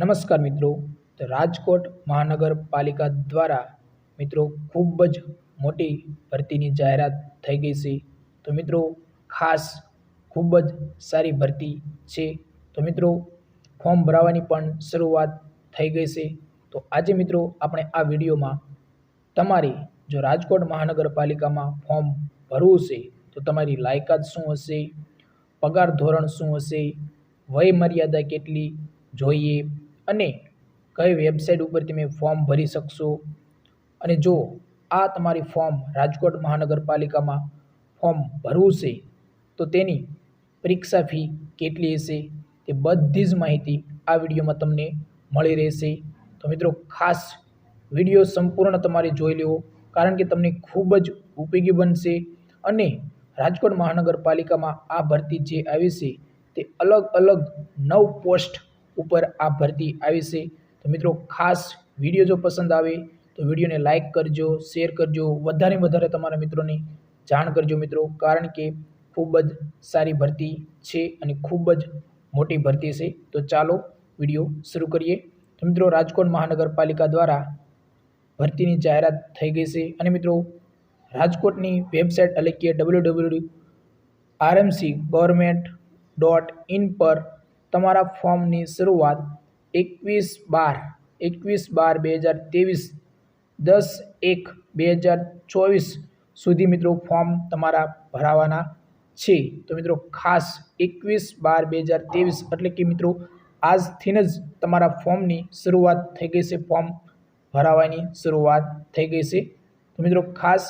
નમસ્કાર મિત્રો. તો રાજકોટ મહાનગરપાલિકા દ્વારા મિત્રો ખૂબ જ મોટી ભરતીની જાહેરાત થઈ ગઈ છે. તો મિત્રો ખાસ ખૂબ જ સારી ભરતી છે. તો મિત્રો ફોર્મ ભરાવાની પણ શરૂઆત થઈ ગઈ છે. તો આજે મિત્રો આપણે આ વિડીયોમાં તમારી જો રાજકોટ મહાનગરપાલિકામાં ફોર્મ ભરવું છે, તો તમારી લાયકાત શું હશે? પગાર ધોરણ શું હશે? વય મર્યાદા કેટલી જોઈએ? અને કઈ વેબસાઇટ ઉપર તમે ફોર્મ ભરી શકશો? અને જો આ તમારી ફોર્મ રાજકોટ મહાનગરપાલિકામાં ફોર્મ ભરવું છે, તો તેની પરીક્ષા ફી કેટલી હશે? તે બધી જ માહિતી આ વિડીયોમાં તમને મળી રહેશે. તો મિત્રો, ખાસ વીડિયો સંપૂર્ણ તમારે જોઈ લેવો, કારણ કે તમને ખૂબ જ ઉપયોગી બનશે. અને રાજકોટ મહાનગરપાલિકામાં આ ભરતી જે આવી છે, તે અલગ અલગ નવ પોસ્ટ ઉપર આ ભરતી આવી છે. તો મિત્રો, ખાસ વીડિયો જો પસંદ આવે, તો વિડીયોને લાઇક કરજો શેર કરજો વધારે વધારે તમારા મિત્રોને જાણ કરજો મિત્રો, કારણ કે ખૂબ જ સારી ભરતી છે અને ખૂબ જ મોટી ભરતી છે. તો ચાલો વીડિયો શરૂ કરીએ. તો મિત્રો, રાજકોટ મહાનગરપાલિકા દ્વારા ભરતીની જાહેરાત થઈ ગઈ છે. અને મિત્રો, રાજકોટની વેબસાઇટ એટલે કે W W RMC government dot in પર તમારા ફોર્મની શરૂઆત એકવીસ બાર એકવીસ બાર બે હજાર ત્રેવીસ, દસ એક બે હજાર ચોવીસ સુધી મિત્રો ફોર્મ તમારા ભરાવાના છે. તો મિત્રો ખાસ એકવીસ બાર બે હજાર ત્રેવીસ એટલે કે મિત્રો આજથી જ તમારા ફોર્મની શરૂઆત થઈ ગઈ છે. ફોર્મ ભરાવાની શરૂઆત થઈ ગઈ છે. તો મિત્રો ખાસ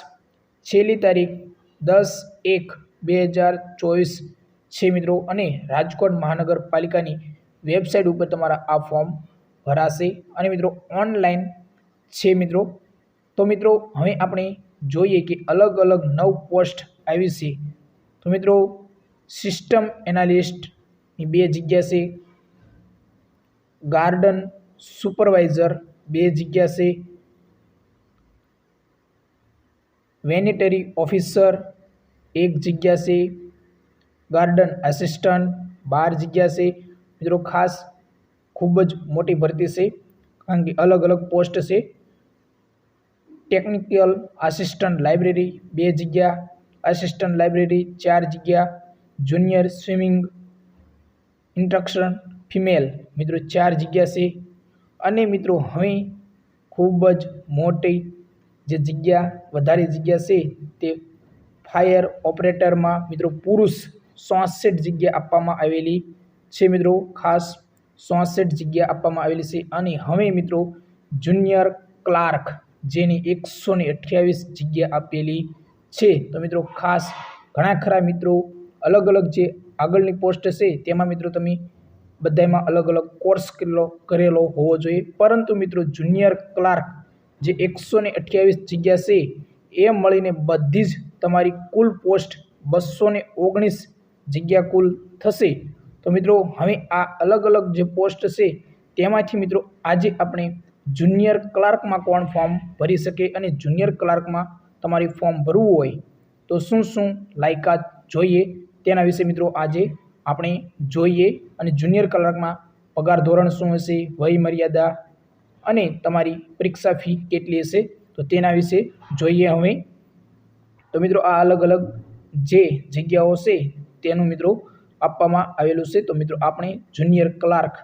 છેલ્લી તારીખ દસ એક બે હજાર ચોવીસ છે મિત્રો. અને રાજકોટ મહાનગરપાલિકાની વેબસાઇટ ઉપર તમારા આ ફોર્મ ભરાશે. અને મિત્રો, ઓનલાઈન છે મિત્રો. તો મિત્રો, હવે આપણે જોઈએ કે અલગ અલગ નવ પોસ્ટ આવી છે. તો મિત્રો, સિસ્ટમ એનાલિસ્ટની બે જગ્યા છે. ગાર્ડન સુપરવાઇઝર બે જગ્યા છે. વેનેટરી ઓફિસર એક જગ્યા છે. ગાર્ડન આસિસ્ટન્ટ બાર જગ્યા છે. મિત્રો, ખાસ ખૂબ જ મોટી ભરતી છે. કારણ કે અલગ અલગ પોસ્ટ છે. ટેકનિકલ આસિસ્ટન્ટ લાઇબ્રેરી બે જગ્યા આસિસ્ટન્ટ લાઇબ્રેરી ચાર જગ્યા જુનિયર સ્વિમિંગ ઇન્સ્ટ્રક્શન ફિમેલ મિત્રો ચાર જગ્યા છે. અને મિત્રો, હવે ખૂબ જ મોટી જે જગ્યા, વધારે જગ્યા છે તે ફાયર ઓપરેટરમાં મિત્રો પુરુષ ચોસઠ જગ્યા આપવામાં આવેલી છે મિત્રો. ખાસ ચોસઠ જગ્યા આપવામાં આવેલી છે. અને હવે મિત્રો જુનિયર ક્લાર્ક જેની એકસો ને જગ્યા આપેલી છે. તો મિત્રો, ખાસ ઘણા ખરા મિત્રો, અલગ અલગ જે આગળની પોસ્ટ છે, તેમાં મિત્રો તમે બધામાં અલગ અલગ કોર્સ કરેલો કરેલો હોવો જોઈએ. પરંતુ મિત્રો જુનિયર ક્લાર્ક જે એકસો ને અઠ્યાવીસ જગ્યા છે, એ મળીને બધી જ તમારી કુલ પોસ્ટ બસો ઓગણીસ જગ્યા કુલ થશે. તો મિત્રો, હવે આ અલગ અલગ જે પોસ્ટ છે, તેમાંથી મિત્રો આજે આપણે જુનિયર ક્લાર્કમાં કોણ ફોર્મ ભરી શકે અને જુનિયર ક્લાર્કમાં તમારે ફોર્મ ભરવું હોય, તો શું શું લાયકાત જોઈએ તેના વિશે મિત્રો આજે આપણે જોઈએ અને જુનિયર ક્લાર્કમાં પગાર ધોરણ શું હશે, વય મર્યાદા અને તમારી પરીક્ષા ફી કેટલી હશે, તો તેના વિશે જોઈએ હવે. તો મિત્રો, આ અલગ અલગ જે જગ્યાઓ છે તેનું મિત્રો આપવામાં આવેલું છે. તો મિત્રો આપણે જુનિયર ક્લાર્ક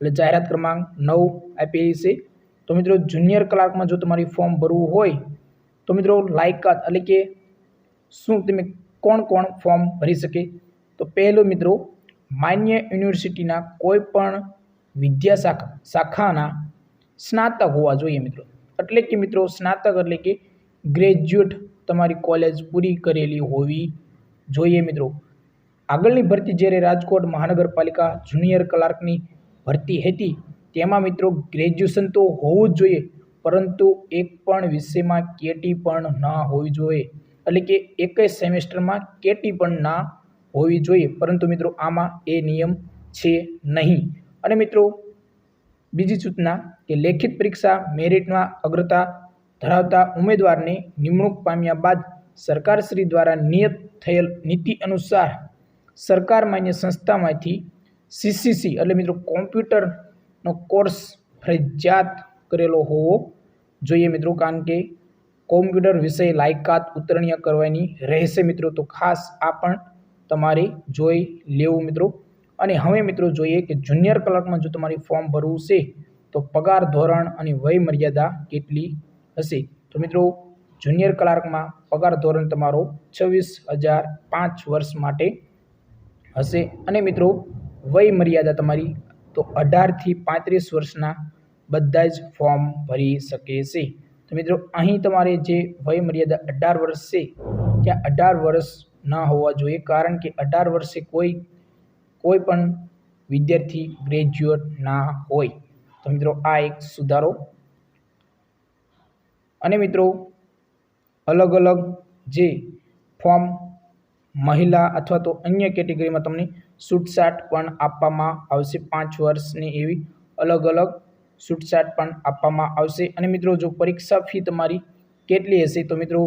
એટલે જાહેરાત ક્રમાંક નવ આપેલી છે. તો મિત્રો જુનિયર ક્લાર્કમાં જો તમારી ફોર્મ ભરવું હોય, તો મિત્રો લાયકાત એટલે કે શું તમે કોણ કોણ ફોર્મ ભરી શકે? તો પહેલો મિત્રો માન્ય યુનિવર્સિટીના કોઈપણ વિદ્યાશાખા શાખાના સ્નાતક હોવા જોઈએ મિત્રો. એટલે કે મિત્રો સ્નાતક એટલે કે ગ્રેજ્યુએટ તમારી કોલેજ પૂરી કરેલી હોવી જોઈએ મિત્રો. આગળની ભરતી જ્યારે રાજકોટ મહાનગરપાલિકા જુનિયર ક્લાર્કની ભરતી હતી, તેમાં મિત્રો ગ્રેજ્યુએશન તો હોવું જ જોઈએ, પરંતુ એક પણ વિષયમાં કેટી પણ ના હોવી જોઈએ. એટલે કે એક જ સેમેસ્ટરમાં કેટી પણ ના હોવી જોઈએ, પરંતુ મિત્રો આમાં એ નિયમ છે નહીં. અને મિત્રો, બીજી સૂચના કે લેખિત પરીક્ષા મેરિટમાં અગ્રતા ધરાવતા ઉમેદવારને નિમણૂક પામ્યા બાદ સરકારશ્રી દ્વારા નિયત થયેલ નીતિ અનુસાર સરકાર માન્ય સંસ્થામાંથી સીસીસી એટલે મિત્રો કોમ્પ્યુટરનો કોર્સ ફરજિયાત કરેલો હોવો જોઈએ મિત્રો. કારણ કે કોમ્પ્યુટર વિષય લાયકાત ઉત્તરણીય કરવાની રહેશે મિત્રો. તો ખાસ આ પણ તમારે જોઈ લેવું મિત્રો. અને હવે મિત્રો જોઈએ કે જુનિયર ક્લર્કમાં જો તમારે ફોર્મ ભરવું છે, તો પગાર ધોરણ અને વય મર્યાદા કેટલી હશે? તો મિત્રો, જુનિયર ક્લાર્કમાં પગાર ધોરણ તમારો છવ્વીસ હજાર પાંચ વર્ષ માટે હશે. અને મિત્રો, વય મર્યાદા તમારી તો અઢારથી પાંત્રીસ વર્ષના બધા જ ફોર્મ ભરી શકે છે. તો મિત્રો, અહીં તમારે જે વય મર્યાદા અઢાર વર્ષ છે ત્યાં અઢાર વર્ષ ન હોવા જોઈએ, કારણ કે અઢાર વર્ષે કોઈ કોઈ પણ વિદ્યાર્થી ગ્રેજ્યુએટ ના હોય. તો મિત્રો, આ એક સુધારો. અને મિત્રો અલગ અલગ જે ફોર્મ મહિલા અથવા તો અન્ય કેટેગરીમાં તમને છૂટછાટ પણ આપવામાં આવશે. પાંચ વર્ષની એવી અલગ અલગ છૂટછાટ પણ આપવામાં આવશે. અને મિત્રો, જો પરીક્ષા ફી તમારી કેટલી હશે, તો મિત્રો,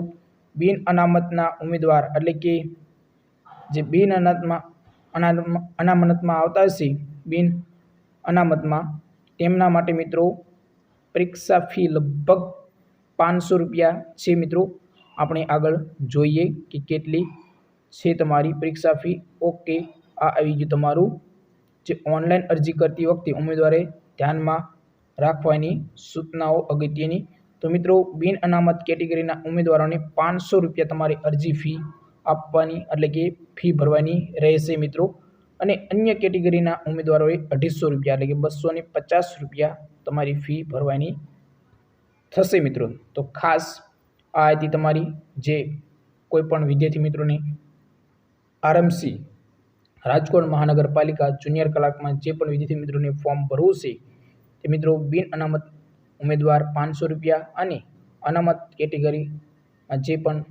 બિન અનામતના ઉમેદવાર એટલે કે જે બિન અનામતમાં અનામતમાં આવતા હશે, બિન અનામતમાં, તેમના માટે મિત્રો પરીક્ષા ફી લગભગ પાંચસો રૂપિયા છે. મિત્રો, આપણે આગળ જોઈએ કે કેટલી છે તમારી પરીક્ષા ફી? ઓકે આ આવી ગયું તમારું. જે ઓનલાઈન અરજી કરતી વખતે ઉમેદવારે ધ્યાનમાં રાખવાની સૂચનાઓ અગત્યની. તો મિત્રો, બિન અનામત કેટેગરીના ઉમેદવારોને પાંચસો રૂપિયા તમારી અરજી ફી આપવાની, એટલે કે ફી ભરવાની રહેશે મિત્રો. અને અન્ય કેટેગરીના ઉમેદવારોએ અઢીસો રૂપિયા, એટલે કે બસો પચાસ રૂપિયા તમારી ફી ભરવાની થશે મિત્રો. તો ખાસ આ હતી તમારી જે કોઈ પણ વિદ્યાર્થી મિત્રોને આરએમસી રાજકોટ મહાનગરપાલિકા જુનિયર કલાકમાં જે પણ વિદ્યાર્થી મિત્રોને ફોર્મ ભરવું છે, તે મિત્રો બિન અનામત ઉમેદવાર પાંચસો રૂપિયા અને અનામત કેટેગરીમાં જે પણ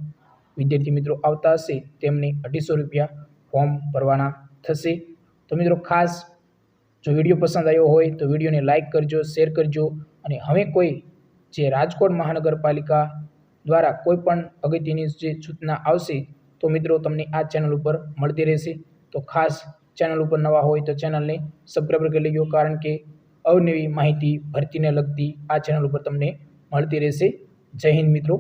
વિદ્યાર્થી મિત્રો આવતા હશે, તેમને અઢીસો રૂપિયા ફોર્મ ભરવાના થશે. તો મિત્રો ખાસ જો વીડિયો પસંદ આવ્યો હોય, તો વિડીયોને લાઇક કરજો શેર કરજો અને હવે કોઈ જે રાજકોટ મહાનગરપાલિકા દ્વારા કોઈ પણ અગત્યની જે સૂચના આવશે તો મિત્રો તમને આ ચેનલ ઉપર મળતી રહેશે. તો ખાસ ચેનલ ઉપર નવા હોય તો ચેનલને સબસ્ક્રાઈબ કરી લેજો, કારણ કે અવનવી માહિતી ભરતીને લગતી આ ચેનલ ઉપર તમને મળતી રહેશે. જય હિન્દ મિત્રો.